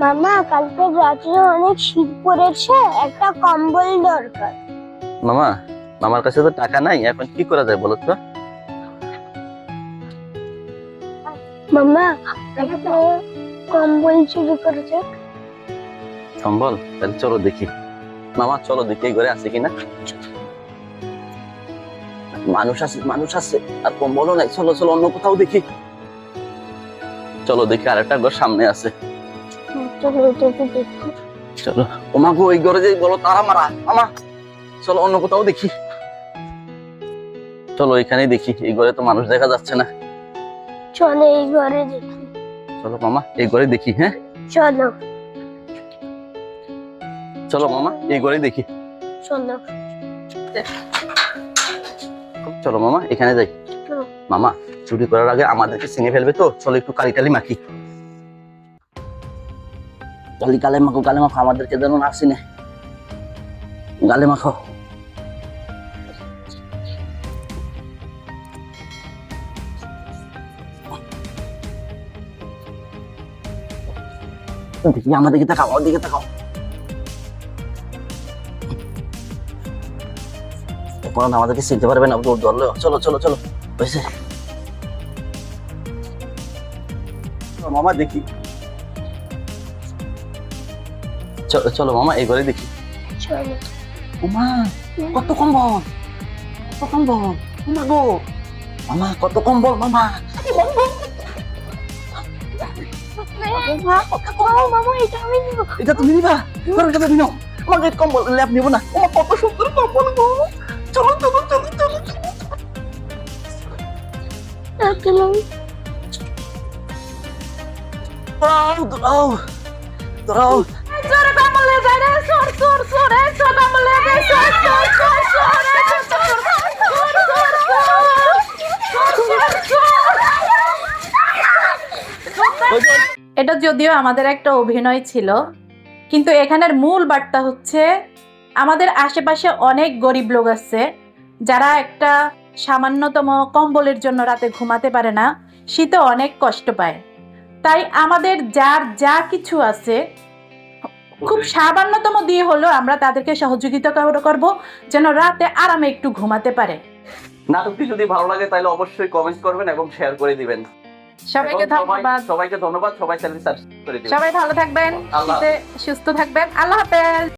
মামা কালকে রাত্রে অনেক শীত পড়েছে একটা কম্বল দরকার। মামা মামার কাছে তো টাকা নাই এখন কি করা যায় বলো তো? মামা কম্বল চুরি করেছে সম্বল তাহলে চলো দেখি। মামা চলো দেখি ঘরে আছে কিনা? মানুষ আছে মানুষ আছে আর কম্বলও নাই। চলো চলো অন্য কোথাও দেখি। চলো দেখি আর একটা ঘর সামনে আছে। চলো এটা দেখি। চলো। ওমা ওই ঘরে যে বলো তারা মারা। মামা চলো অন্য কোথাও দেখি। চলো এখানেই দেখি। এই ঘরে তো মানুষ দেখা যাচ্ছে না। চলো এই ঘরে দেখি। চলো মামা এই ঘরে দেখি হ্যাঁ? চলো। চলো মামা এই ঘরে দেখি। চলো। চলো মামা এখানে যাই। মামা চুরি করার আগে আমাদেরকে চিনে ফেলবে তো? চলো একটু কালি টালি মাখি। গালে মাখো গালে মাখো আমাদেরকে যেন না চিনে। গালে মাখো। দেখি তাকাও তাকাও। আমাদেরকে চিনতে পারবে না চলো চলো চলো, মামা দেখি। চলো মামা এই ঘরে দেখি। উমা কত কম্বল? কত কম্বল? উমা গো। মামা কত কম্বল মামা? এটা তুমি নিবা। এটা তুমি নাও। আমাকে কম্বল ল্যাপ নিব না। উমা কত সুন্দর কম্বল গো। চলো চলো চলো চলো চলো। দৌড়াও দৌড়াও দৌড়াও এটা যদিও আমাদের একটা অভিনয় ছিল, কিন্তু এখানের মূল বার্তা হচ্ছে আমাদের আশেপাশে অনেক গরিব লোক আছে, যারা একটা সামান্যতম কম্বলের জন্য রাতে ঘুমাতে পারে না, শীতে অনেক কষ্ট পায়। তাই আমাদের যার যা কিছু আছে খুব সামান্যতম দিয়ে হলেও আমরা তাদেরকে সহযোগিতা করব যেন রাতে আরামে একটু ঘুমাতে পারে। নাটকটি যদি ভালো লাগে তাহলে অবশ্যই কমেন্ট করবেন এবং শেয়ার করে দিবেন। সবাইকে ধন্যবাদ। সবাইকে ধন্যবাদ সবাই চ্যানেল সাবস্ক্রাইব করে দিবেন। সবাই ভালো থাকবেন সুস্থ থাকবেন আল্লাহ হাফেজ।